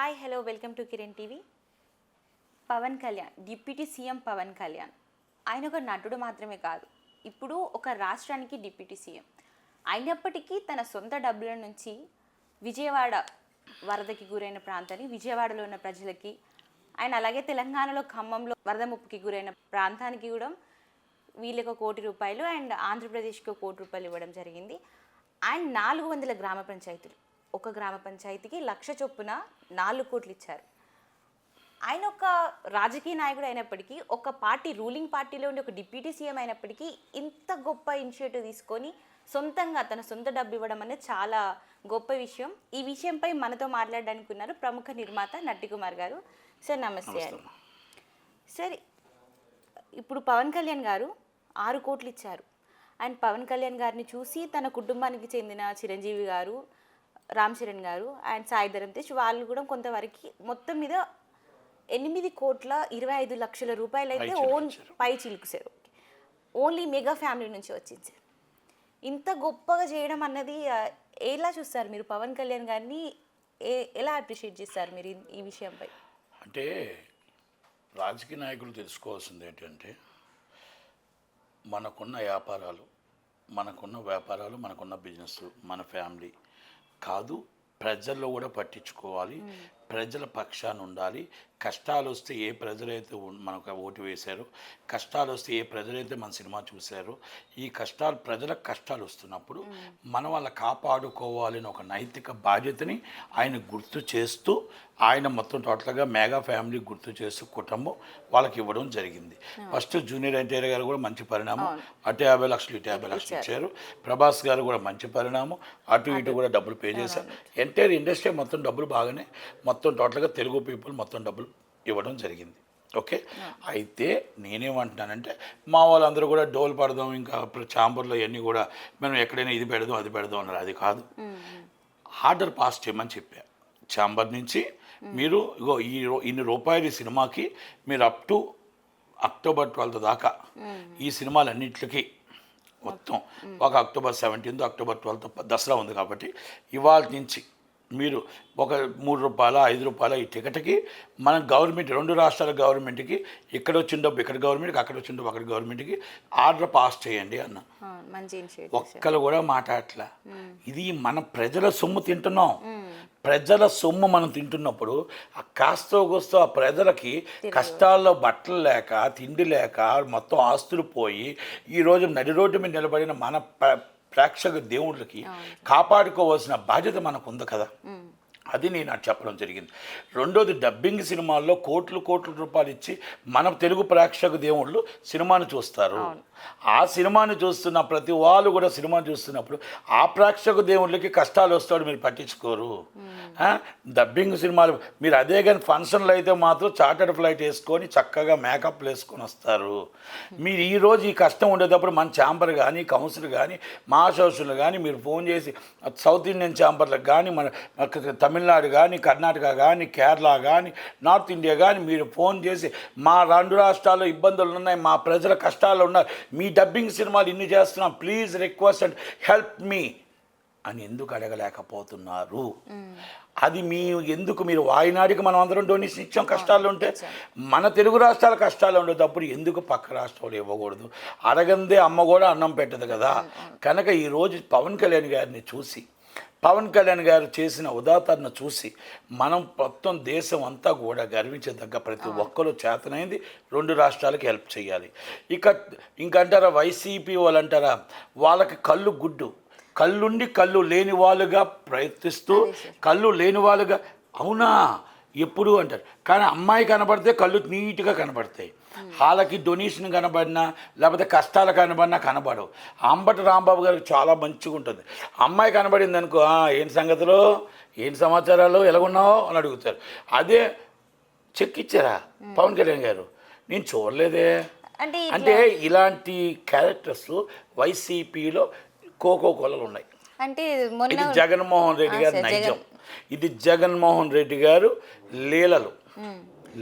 Hi hello welcome to Kiran TV Pavan Kalyan deputy CM Pavan Kalyan ఆయన ఒక నటుడు మాత్రమే కాదు ఇప్పుడు ఒక రాష్ట్రానికి డిప్యూటీ సీఎం అయినప్పటికీ తన సొంత డబ్బుల నుంచి విజయవాడ వరదకి గురైన ప్రాంతాన్ని విజయవాడలో ఉన్న ప్రజలకి ఆయన అలాగే తెలంగాణలో ఖమ్మంలో వరద ముప్పుకి గురైన ప్రాంతానికి కూడా వీళ్ళకి కోటి రూపాయలు అండ్ ఆంధ్రప్రదేశ్కి ఒక కోటి రూపాయలు ఇవ్వడం జరిగింది. అండ్ నాలుగు వందల గ్రామ పంచాయతీలు. ఒక గ్రామ పంచాయతీకి లక్ష చొప్పున నాలుగు కోట్లు ఇచ్చారు. ఆయన ఒక రాజకీయ నాయకుడు అయినప్పటికీ ఒక పార్టీ రూలింగ్ పార్టీలో ఉండి ఒక డిప్యూటీ సీఎం అయినప్పటికీ ఇంత గొప్ప ఇనిషియేటివ్ తీసుకొని సొంతంగా తన సొంత డబ్బు ఇవ్వడం అనేది చాలా గొప్ప విషయం. ఈ విషయంపై మనతో మాట్లాడడానికి ఉన్నారు ప్రముఖ నిర్మాత నట్టికుమార్ గారు. సార్ నమస్తే అండి. సార్ ఇప్పుడు పవన్ కళ్యాణ్ గారు ఆరు కోట్లు ఇచ్చారు. అండ్ పవన్ కళ్యాణ్ గారిని చూసి తన కుటుంబానికి చెందిన చిరంజీవి గారు రామ్ చరణ్ గారు అండ్ సాయి ధరమ్ తేజ్ వాళ్ళు కూడా కొంతవరకు మొత్తం మీద ఎనిమిది కోట్ల ఇరవై ఐదు లక్షల రూపాయలు అయితే ఓన్ పై చిలుకు సార్ ఓన్లీ మెగా ఫ్యామిలీ నుంచి వచ్చింది. సార్ ఇంత గొప్పగా చేయడం అన్నది ఎలా చూస్తారు మీరు పవన్ కళ్యాణ్ గారిని? ఏ ఎలా అప్రిషియేట్ చేస్తారు మీరు ఈ- ఈ విషయంపై? అంటే రాజకీయ నాయకులు తెలుసుకోవాల్సింది ఏంటంటే మనకున్న వ్యాపారాలు మనకున్న వ్యాపారాలు మనకున్న బిజినెస్ మన ఫ్యామిలీ కాదు ప్రజల్లో కూడా పట్టించుకోవాలి. ప్రజల పక్షాన ఉండాలి కష్టాలు వస్తే ఏ ప్రజలైతే మనకు ఓటు వేశారో కష్టాలు వస్తే ఏ ప్రజలైతే మన సినిమా చూశారో ఈ కష్టాలు ప్రజలకు కష్టాలు వస్తున్నప్పుడు మనం వాళ్ళ కాపాడుకోవాలని ఒక నైతిక బాధ్యతని ఆయన గుర్తు చేస్తూ ఆయన మొత్తం టోటల్గా మెగా ఫ్యామిలీ గుర్తు చేస్తూ కుటుంబం వాళ్ళకి ఇవ్వడం జరిగింది. ఫస్ట్ జూనియర్ ఎన్టీఆర్ గారు కూడా మంచి పరిణామం. అటు యాభై లక్షలు ఇటు యాభై లక్షలు ఇచ్చారు. ప్రభాస్ గారు కూడా మంచి పరిణామం. అటు ఇటు కూడా డబ్బులు పే చేశారు. ఎంటైర్ ఇండస్ట్రీ మొత్తం డబ్బులు బాగానే మొత్తం టోటల్గా తెలుగు పీపుల్ మొత్తం డబ్బులు ఇవ్వడం జరిగింది. ఓకే? అయితే నేనేమంటున్నానంటే మా వాళ్ళందరూ కూడా డోల్ పడదాం ఇంకా ఛాంబర్లో ఇవన్నీ కూడా మనం ఎక్కడైనా ఇది పెడదాం అది పెడదాం అన్నారు. అది కాదు. ఆర్డర్ పాస్ చేయమని చెప్పా. ఛాంబర్ నుంచి మీరు ఇగో ఈ ఇన్ని రూపాయలు ఈ సినిమాకి మీరు అప్ టు అక్టోబర్ ట్వెల్త్ దాకా ఈ సినిమాలన్నింటికి మొత్తం ఒక October seventeenth October twelfth Dasara ఉంది కాబట్టి ఇవాళ నుంచి మీరు ఒక మూడు రూపాయల ఐదు రూపాయల ఈ టికెట్కి మన గవర్నమెంట్ రెండు రాష్ట్రాల గవర్నమెంట్కి ఇక్కడ వచ్చిన డబ్బు ఇక్కడ గవర్నమెంట్కి అక్కడ వచ్చిన డబ్బు అక్కడ గవర్నమెంట్కి ఆర్డర్ పాస్ చేయండి అన్న. ఒక్కరు కూడా మాట్లాడట్లా. ఇది మన ప్రజల సొమ్ము తింటున్నాం. ప్రజల సొమ్ము మనం తింటున్నప్పుడు ఆ కాస్తో కూస్తో ఆ ప్రజలకి కష్టాల్లో బట్టలు లేక తిండి లేక మొత్తం ఆస్తులు పోయి ఈరోజు నడి రోడ్డు మీద నిలబడిన మన ప్రేక్షక దేవుళ్ళకి కాపాడుకోవాల్సిన బాధ్యత మనకు ఉంది కదా. అది నేను నాకు చెప్పడం జరిగింది. రెండోది డబ్బింగ్ సినిమాల్లో కోట్లు కోట్ల రూపాయలు ఇచ్చి మన తెలుగు ప్రేక్షక దేవుళ్ళు సినిమాను చూస్తారు. ఆ సినిమాని చూస్తున్న ప్రతి వాళ్ళు కూడా సినిమా చూస్తున్నప్పుడు ఆ ప్రేక్షక దేవుళ్ళకి కష్టాలు వస్తాడు మీరు పట్టించుకోరు? డబ్బింగ్ సినిమాలు మీరు అదే కానీ ఫంక్షన్లు అయితే మాత్రం చార్టర్డ్ ఫ్లైట్ వేసుకొని చక్కగా మేకప్ వేసుకొని వస్తారు. మీరు ఈ రోజు ఈ కష్టం ఉండేటప్పుడు మన ఛాంబర్ కానీ కౌన్సిల్ కానీ మా సోషల్ కానీ మీరు ఫోన్ చేసి సౌత్ ఇండియన్ ఛాంబర్లకు కానీ మన మన తమిళనాడు కానీ కర్ణాటక కానీ కేరళ కానీ నార్త్ ఇండియా కానీ మీరు ఫోన్ చేసి మా రెండు రాష్ట్రాల్లో ఇబ్బందులు ఉన్నాయి మా ప్రజల కష్టాలు ఉన్నాయి మీ డబ్బింగ్ సినిమాలు ఇన్ని చేస్తున్నాం. ప్లీజ్ రిక్వెస్ట్ అండ్ హెల్ప్ మీ అని ఎందుకు అడగలేకపోతున్నారు? అది మీ ఎందుకు మీరు వాయినాడికి మనం అందరం డొనేషన్ ఇచ్చాం కష్టాలు ఉంటే? మన తెలుగు రాష్ట్రాల కష్టాలు ఉండేటప్పుడు ఎందుకు పక్క రాష్ట్రాలు ఇవ్వకూడదు? అడగందే అమ్మ కూడా అన్నం పెట్టదు కదా. కనుక ఈరోజు పవన్ కళ్యాణ్ గారిని చూసి పవన్ కళ్యాణ్ గారు చేసిన ఉదాహరణ చూసి మనం మొత్తం దేశం అంతా కూడా గర్వించదగ్గ ప్రతి ఒక్కరూ చేతనైంది. రెండు రాష్ట్రాలకి హెల్ప్ చేయాలి. ఇక ఇంకంటారా వైసీపీ వాళ్ళు అంటారా వాళ్ళకి కళ్ళు గుడ్డు. కళ్ళుండి కళ్ళు లేని వాళ్ళుగా ప్రయత్నిస్తూ కళ్ళు లేని వాళ్ళుగా అవునా? ఎప్పుడు అంటారు. కానీ అమ్మాయి కనబడితే కళ్ళు నీట్గా కనబడతాయి. వాళ్ళకి డొనేషన్ కనబడినా లేకపోతే కష్టాలు కనబడినా కనబడవు. అంబటి రాంబాబు గారికి చాలా మంచిగా ఉంటుంది. అమ్మాయి కనబడింది అనుకో "ఆ, ఏంటి సంగతులు? ఏంటి సమాచారాలు? ఎలాగున్నావు? అని అడుగుతారు. అదే చెక్ ఇచ్చారా పవన్ కళ్యాణ్ గారు? నేను చూడలేదే. అంటే ఇలాంటి క్యారెక్టర్స్ వైసీపీలో కోకో కొలలు ఉన్నాయి. అంటే జగన్మోహన్ రెడ్డి గారి నైజం. ఇది జగన్మోహన్ రెడ్డి గారు లీలలు.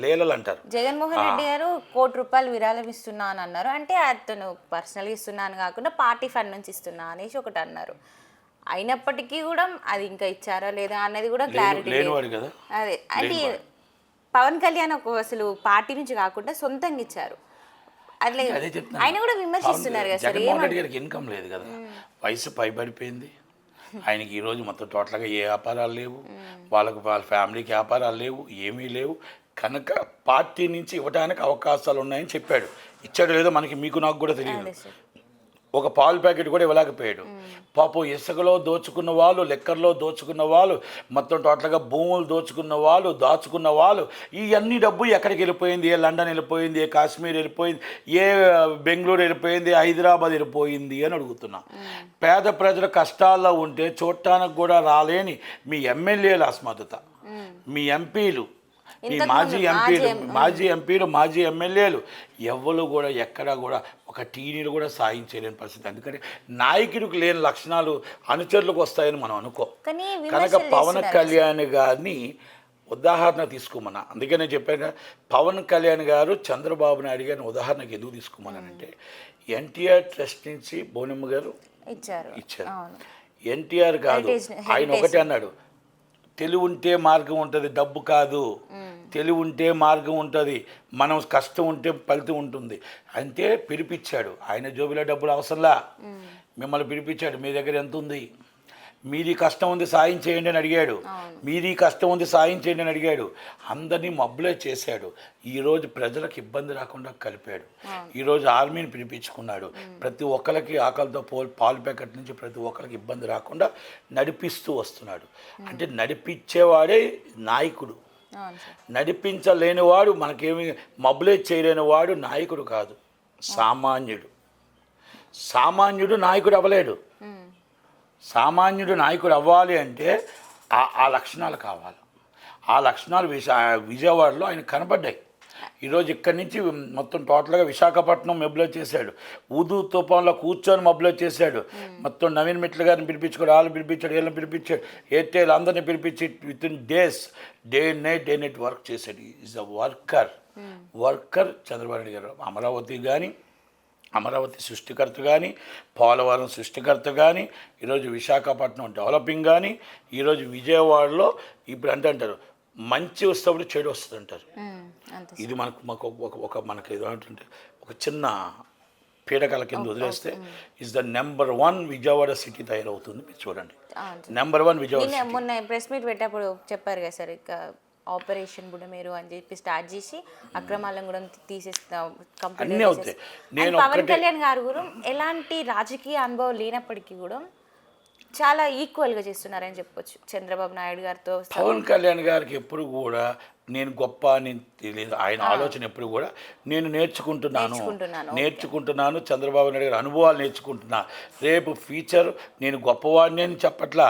లీలలు అంటారు. జగన్మోహన్ రెడ్డి గారు కోటి రూపాయలు విరాళం ఇస్తున్నా అని అన్నారు. అంటే అతను పర్సనల్గా ఇస్తున్నా అని కాకుండా పార్టీ ఫండ్ నుంచి ఇస్తున్నా అనేసి ఒకటి అన్నారు. అయినప్పటికీ కూడా అది ఇంకా ఇచ్చారా లేదా అనేది కూడా క్లారిటీ అదే. అంటే. పవన్ కళ్యాణ్ ఒక అసలు పార్టీ నుంచి కాకుండా సొంతంగా ఇచ్చారు. అట్లే. ఆయన కూడా విమర్శిస్తున్నారు కదా సార్ ఇన్కమ్ లేదు కదా. వయసు పైబడిపోయింది. ఆయనకి ఈరోజు మొత్తం టోటల్గా ఏ వ్యాపారాలు లేవు. వాళ్ళకు వాళ్ళ ఫ్యామిలీకి వ్యాపారాలు లేవు ఏమీ లేవు. కనుక పార్టీ నుంచి ఇవ్వడానికి అవకాశాలు ఉన్నాయని చెప్పాడు. ఇచ్చాడు లేదో మనకి మీకు నాకు కూడా తెలియదు. ఒక పాలు ప్యాకెట్ కూడా ఇవ్వలేకపోయాడు. పాపం ఇసుకలో దోచుకున్న వాళ్ళు లెక్కర్లో దోచుకున్న వాళ్ళు మొత్తం టోటల్గా భూములు దోచుకున్న వాళ్ళు దాచుకున్న వాళ్ళు ఈ అన్ని డబ్బు ఎక్కడికి వెళ్ళిపోయింది? ఏ లండన్ వెళ్ళిపోయింది? ఏ కాశ్మీర్ వెళ్ళిపోయింది? ఏ బెంగళూరు వెళ్ళిపోయింది? హైదరాబాద్ వెళ్ళిపోయింది అని అడుగుతున్నా. పేద ప్రజల కష్టాల్లో ఉంటే చూడటానికి కూడా రాలేని మీ ఎమ్మెల్యేల అస్మతత మీ ఎంపీలు ఇంతకు మాజీ ఎంపీలు మాజీ ఎంపీలు మాజీ ఎమ్మెల్యేలు ఎవ్వరు కూడా ఎక్కడా కూడా ఒక టీనీలు కూడా సాయం చేయలేని పరిస్థితి. ఎందుకంటే నాయకుడికి లేని లక్షణాలు అనుచరులకు వస్తాయని మనం అనుకో. కానీ కనుక పవన్ కళ్యాణ్ గారిని ఉదాహరణ తీసుకోమన్నా. అందుకే నేను చెప్పాను పవన్ కళ్యాణ్ గారు చంద్రబాబు నాయుడు గారిని ఉదాహరణకు ఎందుకు తీసుకోమన్నానంటే ఎన్టీఆర్ ట్రస్ట్ నుంచి బోనమ్మ గారు ఇచ్చారు. ఇచ్చారు. ఎన్టీఆర్ కాదు ఆయన. ఒకటే అన్నాడు తెలివి ఉంటే మార్గం ఉంటుంది డబ్బు కాదు. తెలివి ఉంటే మార్గం ఉంటుంది మనం కష్టం ఉంటే ఫలితం ఉంటుంది. అంటే పిలిపించాడు ఆయన జోబిలో డబ్బులు అవసరంలా. మిమ్మల్ని పిలిపించాడు మీ దగ్గర ఎంత ఉంది? మీది కష్టం ఉంది సాయం చేయండి అని అడిగాడు. మీది కష్టం ఉంది సాయం చేయండి అని అడిగాడు. అందరినీ మబ్బులే చేశాడు. ఈరోజు ప్రజలకు ఇబ్బంది రాకుండా కలిపాడు. ఈరోజు ఆర్మీని పిలిపించుకున్నాడు. ప్రతి ఒక్కరికి ఆకలితో పో పాలు ప్యాకెట్ నుంచి ప్రతి ఒక్కరికి ఇబ్బంది రాకుండా నడిపిస్తూ వస్తున్నాడు. అంటే నడిపించేవాడే నాయకుడు. నడిపించలేనివాడు మనకేమి మబ్బులే చేయలేని వాడు నాయకుడు కాదు. సామాన్యుడు. సామాన్యుడు నాయకుడు అవ్వలేడు. సామాన్యుడు నాయకుడు అవ్వాలి అంటే ఆ ఆ లక్షణాలు కావాలి. ఆ లక్షణాలు విశా విజయవాడలో ఆయన కనబడ్డాయి ఈరోజు ఇక్కడి నుంచి మొత్తం టోటల్గా విశాఖపట్నం మొబిలైజ్ చేశాడు. ఊదు తుఫాన్లో కూర్చొని మొబిలైజ్ చేశాడు. మొత్తం నవీన్ మిట్ల గారిని పిలిపించుకోడు వాళ్ళని పిలిపించాడు వీళ్ళని పిలిపించాడు. ఎయిర్టెల్ అందరిని పిలిపించి with in days day night day night work చేశాడు. Is a worker worker Chandrababu Naidu garu. Amaravati కానీ అమరావతి సృష్టికర్త కానీ పోలవరం సృష్టికర్త కానీ ఈరోజు విశాఖపట్నం డెవలపింగ్ కానీ ఈరోజు విజయవాడలో ఇప్పుడు అంటే అంటారు మంచి వస్తున్నప్పుడు చెడు వస్తుంది అంటారు. ఇది మనకు మాకు ఒక ఒక మనకి ఏదంటే ఒక చిన్న పీడకల కింద వదిలేస్తే is the number one Vijayawada city తయారవుతుంది మీరు చూడండి. నెంబర్ వన్ విజయవాడ మొన్న ప్రెస్ మీట్ పెట్టేప్పుడు చెప్పారు కదా సార్ ఇక ఆపరేషన్ కూడా మీరు అని చెప్పి స్టార్ట్ చేసి అక్రమాలను కూడా తీసేస్తాం పవన్ కళ్యాణ్ గారు కూడా ఎలాంటి రాజకీయ అనుభవం లేనప్పటికీ కూడా చాలా ఈక్వల్గా చేస్తున్నారని చెప్పొచ్చు. చంద్రబాబు నాయుడు గారితో పవన్ కళ్యాణ్ గారికి ఎప్పుడు కూడా నేను గొప్ప అని తెలియదు ఆయన ఆలోచన ఎప్పుడు కూడా నేను నేర్చుకుంటున్నాను. నేర్చుకుంటున్నాను, చంద్రబాబు నాయుడు గారి అనుభవాలు నేర్చుకుంటున్నా. రేపు ఫ్యూచర్ నేను గొప్పవాడిని అని చెప్పట్లా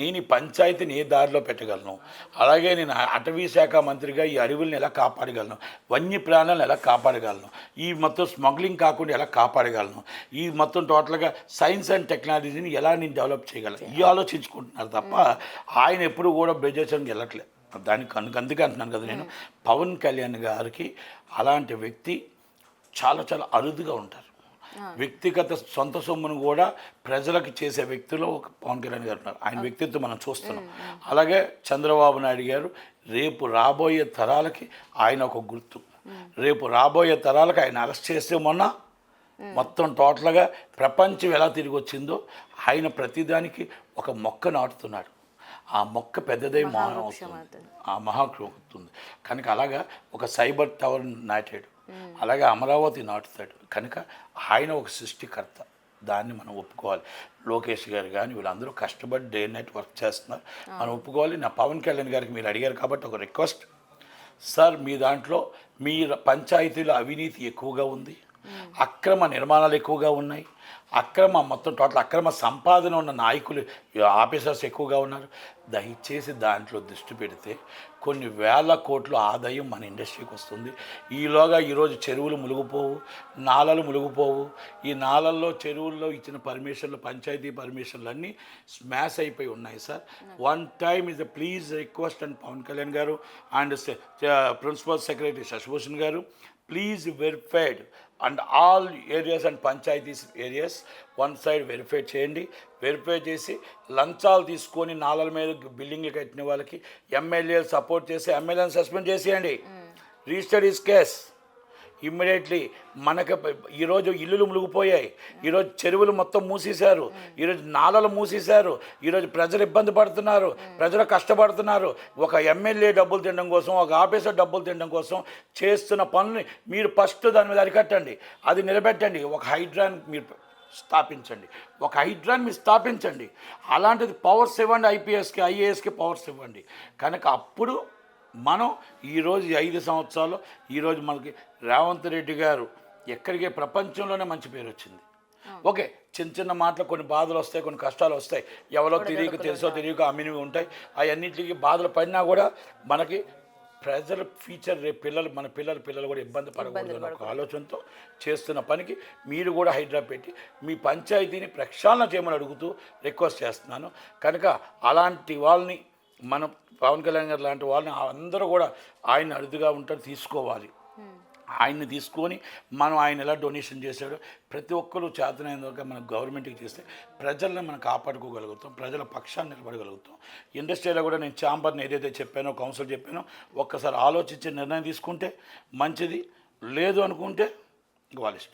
నేను ఈ పంచాయతీని ఏ దారిలో పెట్టగలను? అలాగే నేను అటవీ శాఖ మంత్రిగా ఈ అడవుల్ని ఎలా కాపాడగలను? వన్య ప్రాణాలను ఎలా కాపాడగలను? ఈ మొత్తం స్మగ్లింగ్ కాకుండా ఎలా కాపాడగలను? ఈ మొత్తం టోటల్గా సైన్స్ అండ్ టెక్నాలజీని ఎలా నేను డెవలప్ చేయగలను? ఈ ఆలోచించుకుంటున్నారు తప్ప ఆయన ఎప్పుడు కూడా బ్రజేషన్కి వెళ్ళట్లేదు. దానికి అందుకు అందుకే అంటున్నాను కదా నేను పవన్ కళ్యాణ్ గారికి అలాంటి వ్యక్తి చాలా చాలా అరుదుగా ఉంటారు. వ్యక్తిగత సొంత సొమ్మును కూడా ప్రజలకు చేసే వ్యక్తిలో ఒక పవన్ కళ్యాణ్ గారు ఉన్నారు. ఆయన వ్యక్తిత్వం మనం చూస్తున్నాం. అలాగే చంద్రబాబు నాయుడు గారు రేపు రాబోయే తరాలకి ఆయన ఒక గుర్తు. రేపు రాబోయే తరాలకు ఆయన అరెస్ట్ చేస్తే మొన్న మొత్తం టోటల్గా ప్రపంచం ఎలా తిరిగి వచ్చిందో ఆయన ప్రతిదానికి ఒక మొక్క నాటుతున్నాడు. ఆ మొక్క పెద్దదై అవుతుంది అవుతుంది. ఆ మహాకృ అవుతుంది కనుక అలాగా ఒక సైబర్ టవర్ నాటాడు. అలాగే అమరావతి నాటుతాడు. కనుక ఆయన ఒక సృష్టికర్త. దాన్ని మనం ఒప్పుకోవాలి. లోకేష్ గారు కానీ వీళ్ళందరూ కష్టపడి డే నైట్ వర్క్ చేస్తున్నారు. మనం ఒప్పుకోవాలి. నా పవన్ కళ్యాణ్ గారికి మీరు అడిగారు కాబట్టి ఒక రిక్వెస్ట్. సార్ మీ దాంట్లో మీ పంచాయతీలో అవినీతి ఎక్కువగా ఉంది. అక్రమ నిర్మాణాలు ఎక్కువగా ఉన్నాయి. అక్రమ మొత్తం టోటల్ అక్రమ సంపాదన ఉన్న నాయకులు ఆఫీసర్స్ ఎక్కువగా ఉన్నారు. దయచేసి దాంట్లో దృష్టి పెడితే కొన్ని వేల కోట్ల ఆదాయం మన ఇండస్ట్రీకి వస్తుంది. ఈలోగా ఈరోజు చెరువులు మునిగిపోవు నాలలు మునిగిపోవు. ఈ నాలల్లో చెరువుల్లో ఇచ్చిన పర్మిషన్లు పంచాయతీ పర్మిషన్లు అన్నీ స్మాష్ అయిపోయి ఉన్నాయి sir. One time is the please request and Pavan Kalyan garu and principal secretary Shashibhushan garu please verified and all areas and panchayats areas one side verify చేయండి. వెరిఫై చేసి లంచాలు తీసుకొని నాలల మీద బిల్డింగ్లు కట్టిన వాళ్ళకి ఎమ్మెల్యేలు సపోర్ట్ చేసి ఎమ్మెల్యేని సస్పెండ్ చేసేయండి. Registered is case. ఇమ్మీడియట్లీ మనకి ఈరోజు ఇల్లులు మునిగిపోయాయి. ఈరోజు చెరువులు మొత్తం మూసేశారు. ఈరోజు నాలలు మూసేశారు. ఈరోజు ప్రజలు ఇబ్బంది పడుతున్నారు. ప్రజలు కష్టపడుతున్నారు. ఒక ఎమ్మెల్యే డబ్బులు తినడం కోసం ఒక ఆఫీసర్ డబ్బులు తినడం కోసం చేస్తున్న పనుల్ని మీరు ఫస్ట్ దాని మీద అరికట్టండి. అది నిలబెట్టండి. ఒక హైడ్రాన్ మీరు స్థాపించండి. ఒక హైడ్రాన్ మీరు స్థాపించండి. అలాంటిది పవర్స్ ఇవ్వండి ఐపీఎస్కి ఐఏఎస్కి పవర్స్ ఇవ్వండి. కనుక అప్పుడు మనం ఈరోజు ఐదు సంవత్సరాలు ఈరోజు మనకి రేవంత్ రెడ్డి గారు ఎక్కడికి ప్రపంచంలోనే మంచి పేరు వచ్చింది. ఓకే చిన్న చిన్న మాటలు కొన్ని బాధలు వస్తాయి కొన్ని కష్టాలు వస్తాయి. ఎవరో తెలియక తెలుసో తెలియక అమ్మినవి ఉంటాయి. అవన్నిటికీ బాధలు పడినా కూడా మనకి ప్రజల ఫ్యూచర్ రేపు పిల్లలు మన పిల్లల పిల్లలు కూడా ఇబ్బంది పడకూడదు అన్న ఒక ఆలోచనతో చేస్తున్న పనికి మీరు కూడా హైడ్రా పెట్టి మీ పంచాయతీని ప్రక్షాళన చేయమని అడుగుతూ రిక్వెస్ట్ చేస్తున్నాను. కనుక అలాంటి వాళ్ళని మన పవన్ కళ్యాణ్ గారు లాంటి వాళ్ళని అందరూ కూడా ఆయన అరుదుగా ఉంటారు తీసుకోవాలి. ఆయన్ని తీసుకొని మనం ఆయన ఎలా డొనేషన్ చేశాడో ప్రతి ఒక్కరు చేతనైన వరకు మన గవర్నమెంట్కి చేస్తే ప్రజల్ని మనం కాపాడుకోగలుగుతాం ప్రజల పక్షాన్ని నిలబడగలుగుతాం. ఇండస్ట్రీలో కూడా నేను ఛాంబర్ని ఏదైతే చెప్పానో కౌన్సిల్ చెప్పానో ఒక్కసారి ఆలోచించి నిర్ణయం తీసుకుంటే మంచిది లేదు అనుకుంటే వాళ్ళ ఇష్టం.